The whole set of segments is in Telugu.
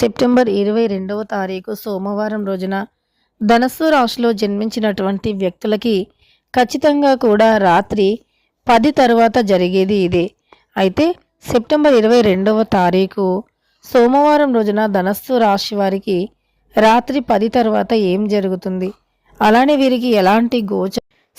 సెప్టెంబర్ ఇరవై రెండవ తారీఖు సోమవారం రోజున ధనస్సు రాశిలో జన్మించినటువంటి వ్యక్తులకి ఖచ్చితంగా కూడా రాత్రి పది తర్వాత జరిగేది ఇదే. అయితే సెప్టెంబర్ ఇరవై రెండవ తారీఖు సోమవారం రోజున ధనస్సు రాశి వారికి రాత్రి పది తర్వాత ఏం జరుగుతుంది? అలానే వీరికి ఎలాంటి గోచ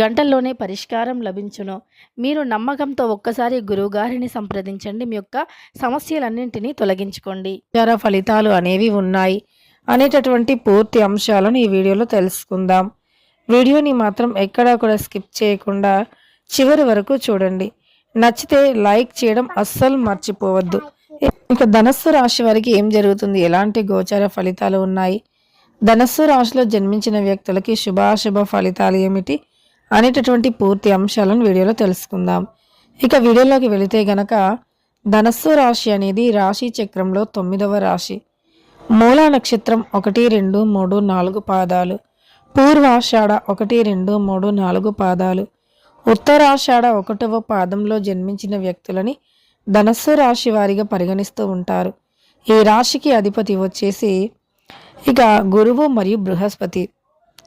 గంటల్లోనే పరిష్కారం లభించును. మీరు నమ్మకంతో ఒక్కసారి గురువుగారిని సంప్రదించండి. మీ యొక్క సమస్యలన్నింటినీ తొలగించుకోండి. ఇతర ఫలితాలు అనేవి ఉన్నాయి. అనేటటువంటి పూర్తి అంశాలను ఈ వీడియోలో తెలుసుకుందాం. వీడియోని మాత్రం ఎక్కడా కూడా స్కిప్ చేయకుండా చివరి వరకు చూడండి. నచ్చితే లైక్ చేయడం అస్సలు మర్చిపోవద్దు. ఇక ధనస్సు రాశి వారికి ఏం జరుగుతుంది? ఎలాంటి గోచర ఫలితాలు ఉన్నాయి? ధనస్సు రాశిలో జన్మించిన వ్యక్తులకి శుభాశుభ ఫలితాలు ఏమిటి? అనేటటువంటి పూర్తి అంశాలను వీడియోలో తెలుసుకుందాం. ఇక వీడియోలోకి వెళితే గనక ధనస్సు రాశి అనేది రాశి చక్రంలో తొమ్మిదవ రాశి. మూల నక్షత్రం ఒకటి రెండు మూడు నాలుగు పాదాలు. పూర్వాషాఢ ఒకటి రెండు మూడు నాలుగు పాదాలు. ఉత్తరాషాఢ ఒకటవ పాదంలో జన్మించిన వ్యక్తులని ధనస్సు రాశి వారిగా పరిగణిస్తూ ఉంటారు. ఈ రాశికి అధిపతి వచ్చేసి ఇక గురువు మరియు బృహస్పతి.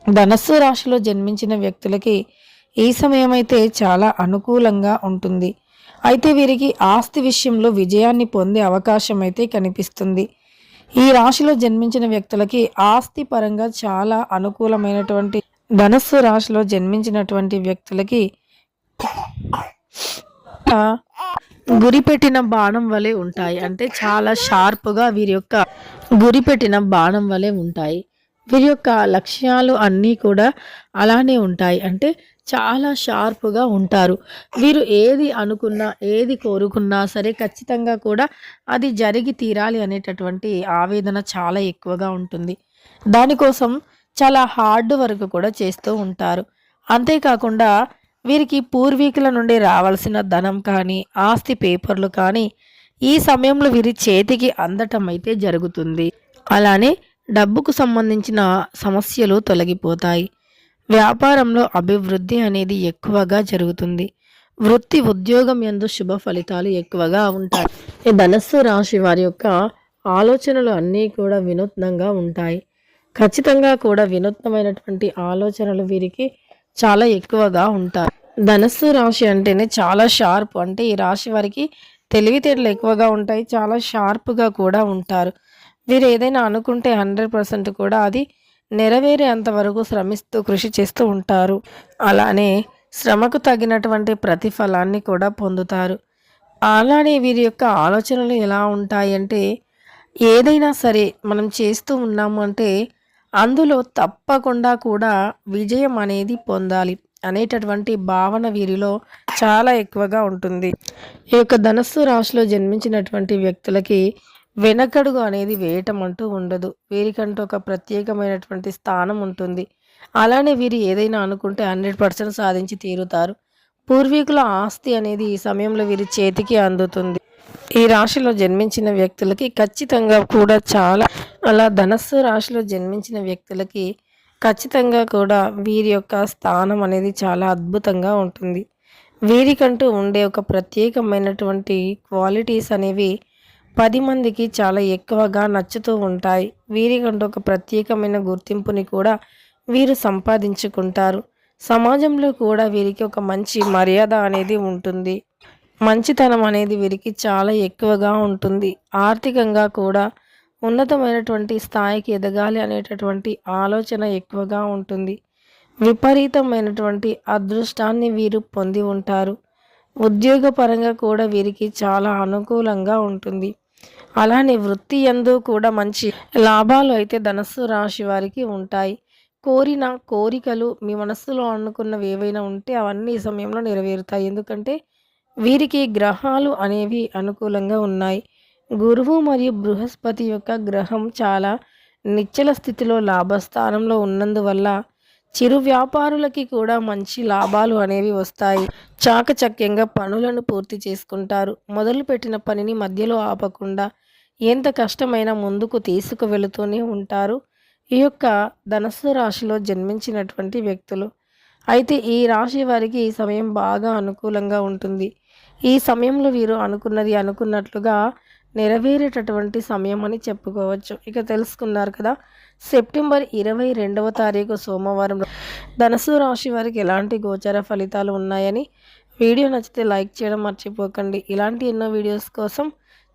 ధనస్సు రాశిలో జన్మించిన వ్యక్తులకి ఈ సమయం అయితే చాలా అనుకూలంగా ఉంటుంది. అయితే వీరికి ఆస్తి విషయంలో విజయాన్ని పొందే అవకాశం అయితే కనిపిస్తుంది. ఈ రాశిలో జన్మించిన వ్యక్తులకి ఆస్తి పరంగా చాలా అనుకూలమైనటువంటి ధనస్సు రాశిలో జన్మించినటువంటి వ్యక్తులకి గురిపెట్టిన బాణం వలె ఉంటాయి. అంటే చాలా షార్ప్గా వీరి యొక్క గురిపెట్టిన బాణం వలె ఉంటాయి. వీరి యొక్క లక్ష్యాలు అన్నీ కూడా అలానే ఉంటాయి. అంటే చాలా షార్ప్గా ఉంటారు. వీరు ఏది అనుకున్నా ఏది కోరుకున్నా సరే ఖచ్చితంగా కూడా అది జరిగి తీరాలి అనేటటువంటి ఆవేదన చాలా ఎక్కువగా ఉంటుంది. దానికోసం చాలా హార్డ్ వర్క్ కూడా చేస్తూ ఉంటారు. అంతేకాకుండా వీరికి పూర్వీకుల నుండి రావాల్సిన ధనం కానీ ఆస్తి పేపర్లు కానీ ఈ సమయంలో వీరి చేతికి అందటం అయితే జరుగుతుంది. అలానే డబ్బుకు సంబంధించిన సమస్యలు తొలగిపోతాయి. వ్యాపారంలో అభివృద్ధి అనేది ఎక్కువగా జరుగుతుంది. వృత్తి ఉద్యోగం ఎందు శుభ ఫలితాలు ఎక్కువగా ఉంటాయి. ఈ ధనస్సు రాశి వారి యొక్క ఆలోచనలు అన్నీ కూడా వినూత్నంగా ఉంటాయి. ఖచ్చితంగా కూడా వినూత్నమైనటువంటి ఆలోచనలు వీరికి చాలా ఎక్కువగా ఉంటాయి. ధనస్సు రాశి అంటేనే చాలా షార్ప్. అంటే ఈ రాశి వారికి తెలివితేటలు ఎక్కువగా ఉంటాయి. చాలా షార్ప్గా కూడా ఉంటారు. వీరు ఏదైనా అనుకుంటే హండ్రెడ్ పర్సెంట్ కూడా అది నెరవేరేంత వరకు శ్రమిస్తూ కృషి చేస్తూ ఉంటారు. అలానే శ్రమకు తగినటువంటి ప్రతిఫలాన్ని కూడా పొందుతారు. అలానే వీరి యొక్క ఆలోచనలు ఎలా ఉంటాయి అంటే ఏదైనా సరే మనం చేస్తూ ఉన్నాము అంటే అందులో తప్పకుండా కూడా విజయం అనేది పొందాలి అనేటటువంటి భావన వీరిలో చాలా ఎక్కువగా ఉంటుంది. ఈ యొక్క ధనస్సు రాశిలో జన్మించినటువంటి వ్యక్తులకి వెనకడుగు అనేది వేయటం అంటూ ఉండదు. వీరికంటూ ఒక ప్రత్యేకమైనటువంటి స్థానం ఉంటుంది. అలానే వీరు ఏదైనా అనుకుంటే హండ్రెడ్ పర్సెంట్ సాధించి తీరుతారు. పూర్వీకుల ఆస్తి అనేది ఈ సమయంలో వీరి చేతికి అందుతుంది. ఈ రాశిలో జన్మించిన వ్యక్తులకి ఖచ్చితంగా కూడా చాలా అలా ధనస్సు రాశిలో జన్మించిన వ్యక్తులకి ఖచ్చితంగా కూడా వీరి యొక్క స్థానం అనేది చాలా అద్భుతంగా ఉంటుంది. వీరికంటూ ఉండే ఒక ప్రత్యేకమైనటువంటి క్వాలిటీస్ అనేవి పది మందికి చాలా ఎక్కువగా నచ్చుతూ ఉంటాయి. వీరికంటూ ఒక ప్రత్యేకమైన గుర్తింపుని కూడా వీరు సంపాదించుకుంటారు. సమాజంలో కూడా వీరికి ఒక మంచి మర్యాద అనేది ఉంటుంది. మంచితనం అనేది వీరికి చాలా ఎక్కువగా ఉంటుంది. ఆర్థికంగా కూడా ఉన్నతమైనటువంటి స్థాయికి ఎదగాలి అనేటటువంటి ఆలోచన ఎక్కువగా ఉంటుంది. విపరీతమైనటువంటి అదృష్టాన్ని వీరు పొంది ఉంటారు. ఉద్యోగపరంగా కూడా వీరికి చాలా అనుకూలంగా ఉంటుంది. అలానే వృత్తి ఎందు కూడా మంచి లాభాలు అయితే ధనస్సు రాశి వారికి ఉంటాయి. కోరిన కోరికలు మీ మనస్సులో అనుకున్నవి ఏవైనా ఉంటే అవన్నీ ఈ సమయంలో నెరవేరుతాయి. ఎందుకంటే వీరికి గ్రహాలు అనేవి అనుకూలంగా ఉన్నాయి. గురువు మరియు బృహస్పతి యొక్క గ్రహం చాలా నిచ్చల స్థితిలో లాభస్థానంలో ఉన్నందువల్ల చిరు వ్యాపారులకి కూడా మంచి లాభాలు అనేవి వస్తాయి. చాకచక్యంగా పనులను పూర్తి చేసుకుంటారు. మొదలుపెట్టిన పనిని మధ్యలో ఆపకుండా ఎంత కష్టమైనా ముందుకు తీసుకువెళుతూనే ఉంటారు. ఈ యొక్క ధనస్సు రాశిలో జన్మించినటువంటి వ్యక్తులు. అయితే ఈ రాశి వారికి ఈ సమయం బాగా అనుకూలంగా ఉంటుంది. ఈ సమయంలో వీరు అనుకున్నది అనుకున్నట్లుగా నెరవేరేటటువంటి సమయం అని చెప్పుకోవచ్చు. ఇక తెలుసుకున్నారు కదా సెప్టెంబర్ ఇరవై రెండవ తారీఖు సోమవారం ధనసు రాశి వారికి ఎలాంటి గోచర ఫలితాలు ఉన్నాయని వీడియో నచ్చితే లైక్ చేయడం మర్చిపోకండి. ఇలాంటి ఎన్నో వీడియోస్ కోసం